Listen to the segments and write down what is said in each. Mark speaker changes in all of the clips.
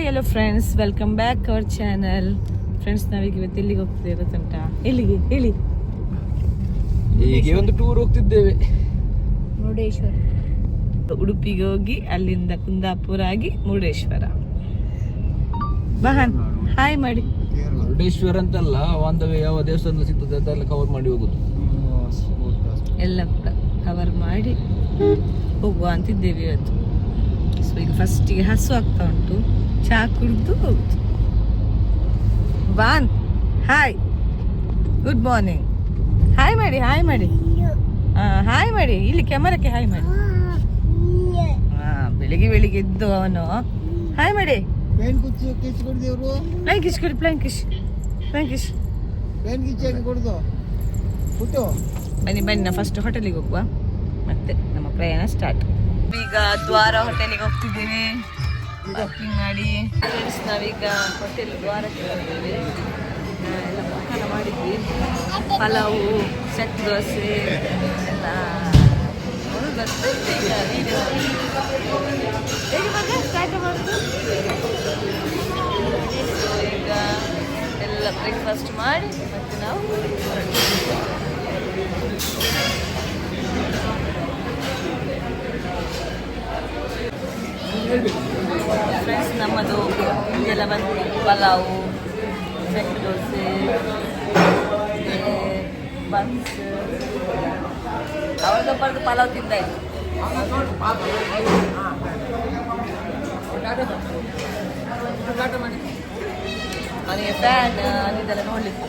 Speaker 1: Hi hello friends welcome back our channel friends ನಾವೀಗ ಇವತ್ತು ಎಲ್ಲಿಗೆ ಹೋಗ್ತಿದ್ದೇವೆ ಗೊತ್ತುಂಟಾ? ಎಲ್ಲಿಗೆ? ಹೇಳಿ.
Speaker 2: ಹೀಗೆ ಒಂದು ಟೂರ್ ಹೋಗ್ತಿದ್ದೇವೆ.
Speaker 3: ಮುರುಡೇಶ್ವರ.
Speaker 1: ಉಡುಪಿಗೆ ಹೋಗಿ ಅಲ್ಲಿಂದ ಕುಂದಾಪುರ ಆಗಿ ಮುರುಡೇಶ್ವರ. ಬಹನ್ ಹಾಯ್ ಮಾಡಿ.
Speaker 2: ಮುರುಡೇಶ್ವರ ಅಂತಲ್ಲ ಆನ್ ದ ವೇ ಯಾವ ದೇವಸ್ಥಾನ ಸಿಗ್ತದೆ ಅದೆಲ್ಲ ಕವರ್ ಮಾಡಿ ಹೋಗುದು.
Speaker 1: ಎಲ್ಲ ಕೂಡ ಕವರ್ ಮಾಡಿ ಹೋಗುವ ಅಂತಿದ್ದೇವೆ ಇವತ್ತು. ಸೊ ಈಗ ಫಸ್ಟಿಗೆ ಹಸು ಆಗ್ತಾ ಉಂಟು. ಚಹಾ ಕುಡಿದು ಬಾನ್ ಹಾಯ್. ಗುಡ್ ಮಾರ್ನಿಂಗ್ ಹಾಯ್ ಮಾಡಿ ಹಾಯ್ ಮಾಡಿ. ಹಾ ಹಾಯ್ ಮಾಡಿ. ಇಲ್ಲಿ ಕ್ಯಾಮರಕ್ಕೆ ಹಾಯ್ ಮಾಡಿ. ಹಾ ಬೆಳಿಗ್ಗೆ ಬೆಳಿಗ್ಗೆ ಎದ್ದು ಅವನು. ಹಾಯ್ ಮಾಡಿ. ಪ್ಲೈನ್ ಕಿಶ್ ಕೊಡಿ flying kiss flying kiss
Speaker 4: flying kiss ಕೊಡ್ದು?
Speaker 1: ಬನ್ನಿ ಬನ್ನಿ ನಾ ಫಸ್ಟ್ ಹೋಟೆಲಿಗೆ ಹೋಗುವ. ಮತ್ತೆ ನಮ್ಮ ಪ್ರಯಾಣ ಸ್ಟಾರ್ಟ್ ಈಗ ದ್ವಾರ ಹೋಟೆಲಿಗೆ ಹೋಗ್ತಿದ್ದೇವೆ. ಪಾರ್ಕಿಂಗ್ ಮಾಡಿ ಫ್ರೆಂಡ್ಸ್ ನಾವೀಗ ಹೋಟೆಲ್ ದ್ವಾರಕ್ಕೆ ಬಂದಿದ್ದೀವಿ ಎಲ್ಲ ಪಕ್ಕನ ಮಾಡಿದ್ವಿ. ಪಲಾವು ಸೆಟ್ ದೋಸೆ ಎಲ್ಲ ಈಗ ಎಲ್ಲ ಬ್ರೇಕ್ಫಾಸ್ಟ್ ಮಾಡಿ ಮತ್ತೆ ನಾವು ಹೊರಡ್ತೀವಿ. ನಮ್ಮದು ಇದೆಲ್ಲ ಬಂತು ಪಲಾವು ಸೆಟ್ ದೋಸೆ ಬನ್ಸ್ ಅವ್ರಿಗೊಬ್ಬರದು ಪಲಾವ್ ತಿಂದಾಯಿತು ಅವನಿಗೆ ಫ್ಯಾನ್ ಅದೆಲ್ಲ ನೋಡಲಿಕ್ಕೆ.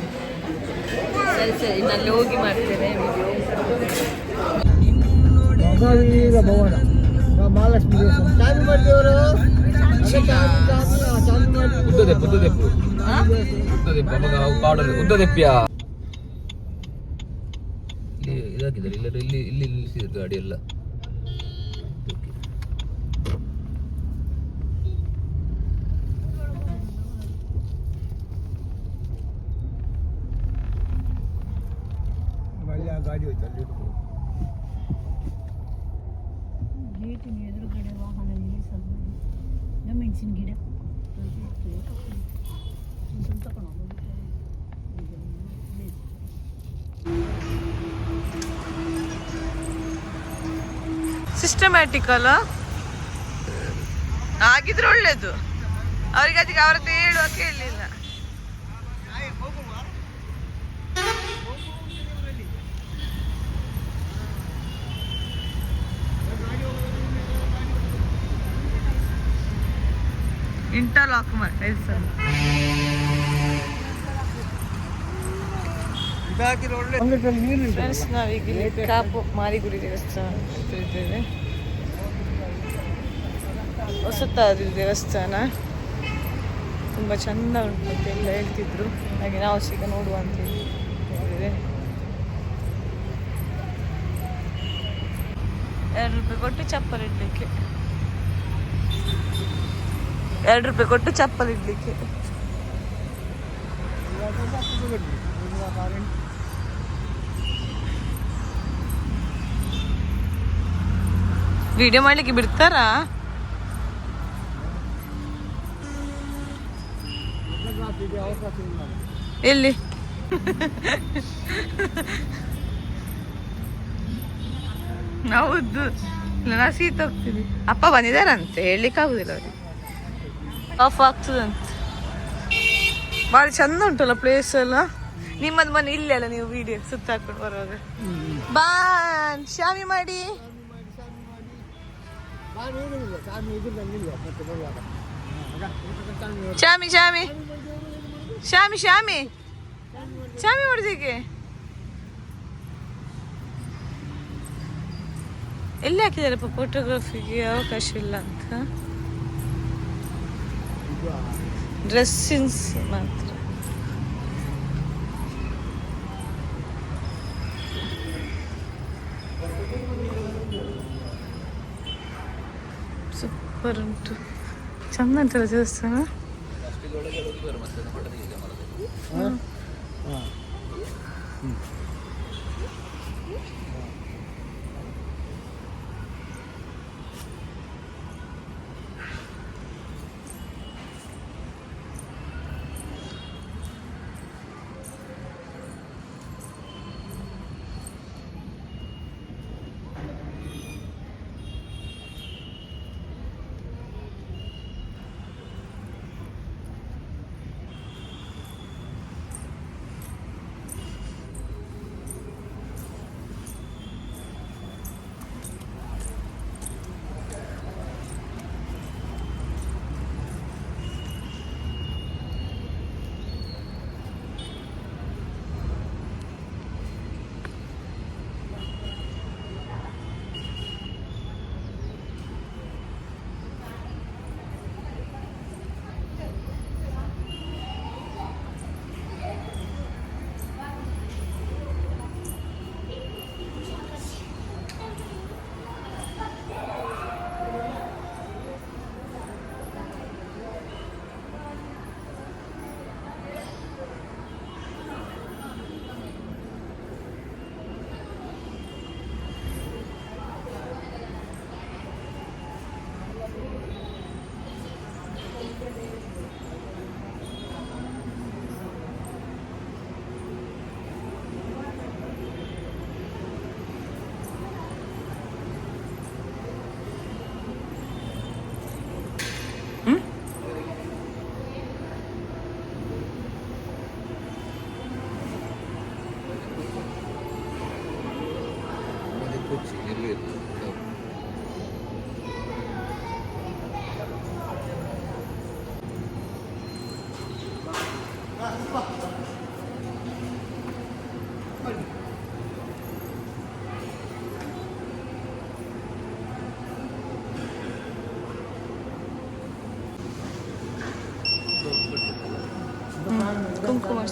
Speaker 1: ಸರಿ ಸರಿ, ಇನ್ನಲ್ಲಿ ಹೋಗಿ ಮಾಡ್ತೇನೆ
Speaker 4: ಭವನ ಮಹಾಲಕ್ಷ್ಮಿ ದೇವಸ್ಥಾನ. ಚಾಮಿ ಮಾಡಿದವರು ಚಾಮಿ ಮಾಡಿ
Speaker 2: ಉದ್ದದೆಪ್ಪು ಉದ್ದದೆಪ್ಪು ಉದ್ದದೆಪ್ಪು ಮಗ ಪೌಡರ್ ಉದ್ದದೆಪ್ಪಿಯ ಇಲ್ಲಿ ಇದಾಕಿದ್ದಾರೆ ಇಲ್ಲ ಇಲ್ಲಿ ಇಲ್ಲಿ ನಿಲ್ಲಿಸಿದ್ರು ಗಾಡಿ ಎಲ್ಲ
Speaker 4: ಅಲ್ಲಿ ಆ ಗಾಡಿ ಹೋಯ್ತು ಅಲ್ಲಿ ಇಟ್ಕೊಂಡು.
Speaker 3: ಗೇಟಿನ ಎದುರುಗಡೆ ವಾಹನ ನಿಲ್ಲಿಸಲು ನಮ್ಮ ಮೆಣಸಿನ ಗಿಡ
Speaker 1: ಸಿಸ್ಟಮ್ಯಾಟಿಕ್ ಅಲ್ಲ? ಆಗಿದ್ರೆ ಒಳ್ಳೇದು. ಅವ್ರಿಗೆ ಅದಕ್ಕೆ ಅವ್ರದ್ದು ಹೇಳುವ ಕೇಳಲಿಲ್ಲ ಇಂಟರ್ಲಾಕ್. ಫ್ರೆಂಡ್ಸ್ ನಾವೀಗ ಕಾಪು ಮಾರಿಗುಡಿ ದೇವಸ್ಥಾನ ಇದ್ದೇವೆ. ಹೊಸತಾದ ದೇವಸ್ಥಾನ. ತುಂಬ ಚಂದ ಉಂಟು ಅಂತ ಎಲ್ಲ ಹೇಳ್ತಿದ್ರು. ಹಾಗೆ ನಾವು ಸೀಗ ನೋಡುವ ಅಂತ ಹೇಳಿ ಹೇಳಿದೆ ಎರಡು ರೂಪಾಯಿ ಕೊಟ್ಟು ಚಪ್ಪಲಿ ಇಡ್ಲಿಕ್ಕೆ. ಎರಡು ರೂಪಾಯಿ ಕೊಟ್ಟು ಚಪ್ಪಲಿ ಇಡ್ಲಿಕ್ಕೆ. ವಿಡಿಯೋ ಮಾಡ್ಲಿಕ್ಕೆ ಬಿಡ್ತಾರಾ? ಎಲ್ಲಿ? ಹೌದು ನಾನು ಸೀತ ಹೋಗ್ತೀನಿ. ಅಪ್ಪ ಬಂದಿದಾರಂತೆ ಹೇಳಲಿಕ್ಕೆ ಆಗುದಿಲ್ಲ ಅವ್ರಿಗೆ. ಆಫ್ ಆಗ್ತದಂತ. ಭಾರಿ ಚಂದ ಉಂಟಲ್ಲ ಪ್ಲೇಸ್ ಎಲ್ಲ? ನಿಮ್ಮದು ಮನೆ ಇಲ್ಲೇ ಅಲ್ಲ ನೀವು ವಿಡಿಯೋ ಸುತ್ತಾಕೊಂಡು ಬರುವಾಗ. ಬಾನ್ ಶಾಮಿ ಮಾಡಿ. ಶಾಮಿ ಶಾಮಿ ಶಾಮಿ ಶಾಮಿ ಶಾಮಿ ಹೊಡೆದಿಗೆ ಎಲ್ಲಿ ಹಾಕಿದಾರಪ್ಪ ಫೋಟೋಗ್ರಫಿಗೆ ಅವಕಾಶ ಇಲ್ಲ ಅಂತ? ಡ್ರೆಸ್ಸಿಂಗ್ಸ್ ಮಾತ್ರ ಸೂಪರ್ ಉಂಟು ಚಂದ ಉಂಟಲ್ಲ ದೇವಸ್ಥಾನ Kumku var.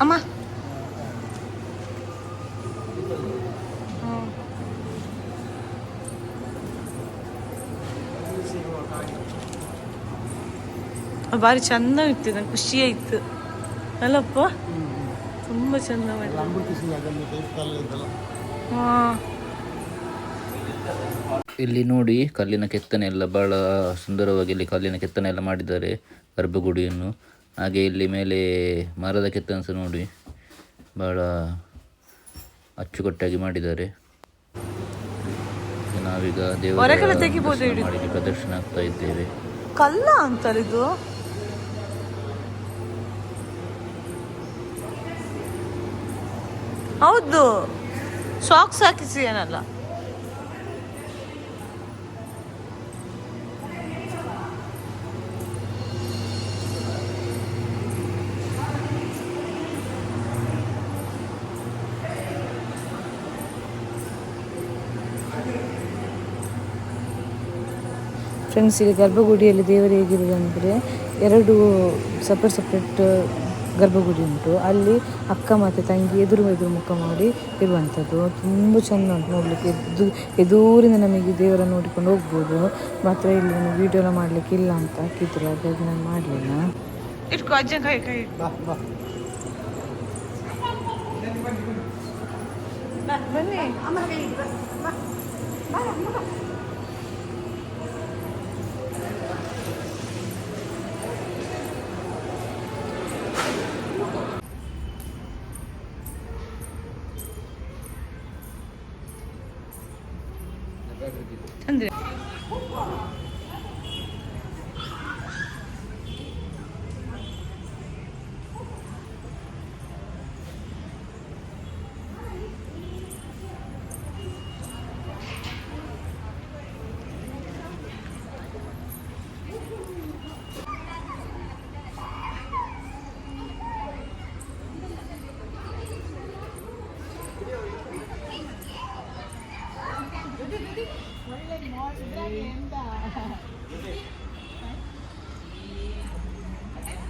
Speaker 1: Ama ಭಾರಿ ಚಂದ ಇತ್ತು ನಂಗೆ ಖುಷಿ ಆಯ್ತು. ಅಲ್ಲಪ್ಪ? ತುಂಬಾ ಚಂದ
Speaker 2: ಇಲ್ಲಿ ನೋಡಿ ಕಲ್ಲಿನ ಕೆತ್ತನೆ ಎಲ್ಲ ಬಹಳ ಸುಂದರವಾಗಿ ಇಲ್ಲಿ ಕಲ್ಲಿನ ಕೆತ್ತನೆ ಎಲ್ಲ ಮಾಡಿದ್ದಾರೆ ಗರ್ಭಗುಡಿಯನ್ನು. ಹಾಗೆ ಇಲ್ಲಿ ಮೇಲೆ ಮರದ ಕೆತ್ತನೆ ಸಹ ನೋಡಿ ಬಹಳ ಅಚ್ಚುಕಟ್ಟಾಗಿ ಮಾಡಿದ್ದಾರೆ. ನಾವೀಗ ದೇವರ. ಪ್ರದರ್ಶನ ಆಗ್ತಾ ಇದ್ದೇವೆ.
Speaker 1: ಕಲ್ಲ ಅಂತಲ್ಲ ಇದು? ಹೌದು. ಸಾಕ್ಸ್ ಹಾಕಿಸಿ ಏನಲ್ಲ. ಫ್ರೆಂಡ್ಸ್ ಇಲ್ಲಿ ಗರ್ಭಗುಡಿಯಲ್ಲಿ ದೇವರು ಹೇಗಿರುವುದಂದರೆ ಎರಡು ಸಪ್ರೇಟ್ ಸಪ್ರೇಟ್ ಗರ್ಭಗುಡಿ ಉಂಟು. ಅಲ್ಲಿ ಅಕ್ಕ ಮತ್ತು ತಂಗಿ ಎದುರು ಎದುರು ಮುಖ ಮಾಡಿ ಇರುವಂಥದ್ದು. ತುಂಬ ಚೆಂದ ಉಂಟು ನೋಡಲಿಕ್ಕೆ. ಎದ್ದು ಎದುರಿಂದ ನಮಗೆ ದೇವರನ್ನು ನೋಡಿಕೊಂಡು ಹೋಗ್ಬೋದು. ಮಾತ್ರ ಇಲ್ಲಿ ನನಗೆ ವೀಡಿಯೋ ಎಲ್ಲ ಮಾಡಲಿಕ್ಕೆ ಇಲ್ಲ ಅಂತ ಹಾಕಿದ್ರು. ಹಾಗಾಗಿ ನಾನು ಮಾಡಲಿಲ್ಲ. ಇಟ್ಕೋ ಅಜ್ಜ ಕೈ ಕೈ
Speaker 4: ಬಾ ಬಾ
Speaker 1: ಬನ್ನಿ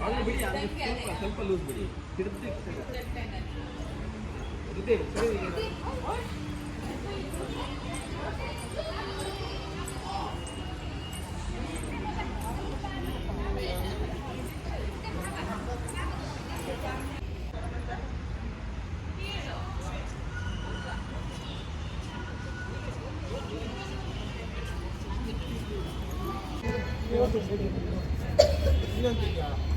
Speaker 1: ಅಂದ್ರೆ ನಾವು
Speaker 3: ಇದು ಹೊಸತ ದೇವಸ್ಥಾನ ಇದು
Speaker 1: ಗ-
Speaker 3: ಹೊಸತ ದೇವಸ್ಥಾನ ಇದು ಹೊಸತ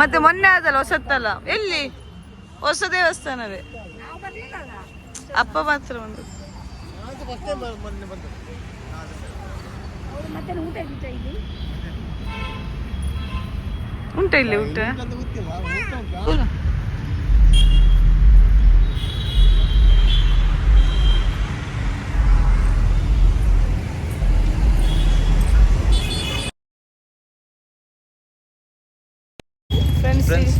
Speaker 1: ಮತ್ತೆ ಮೊನ್ನೆ ಆದಲ್ಲ ಹೊಸತ್ತಲ್ಲ? ಎಲ್ಲಿ? ಹೊಸ ದೇವಸ್ಥಾನವೇ? ಅಪ್ಪ ಮಾತ್ರ ಒಂದು ಉಂಟ ಇಲ್ಲಿ ಊಟ
Speaker 4: ಅಂತ ಗೊತ್ತಿಲ್ಲ ಊಟ ಉಂಟಾ
Speaker 1: ಫ್ರೆಂಡ್ಸ್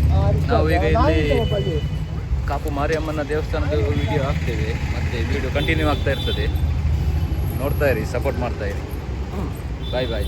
Speaker 2: ನಾವು ಈಗ ಇಲ್ಲಿ ಕಾಪು ಮಾರಿಯಮ್ಮನ ದೇವಸ್ಥಾನದ ವಿಡಿಯೋ ಹಾಕ್ತೇವೆ. ಮತ್ತೆ ವಿಡಿಯೋ ಕಂಟಿನ್ಯೂ ಆಗ್ತಾ ಇರ್ತದೆ. ನೋಡ್ತಾ ಇರಿ ಸಪೋರ್ಟ್ ಮಾಡ್ತಾ ಇರಿ. ಬಾಯ್ ಬಾಯ್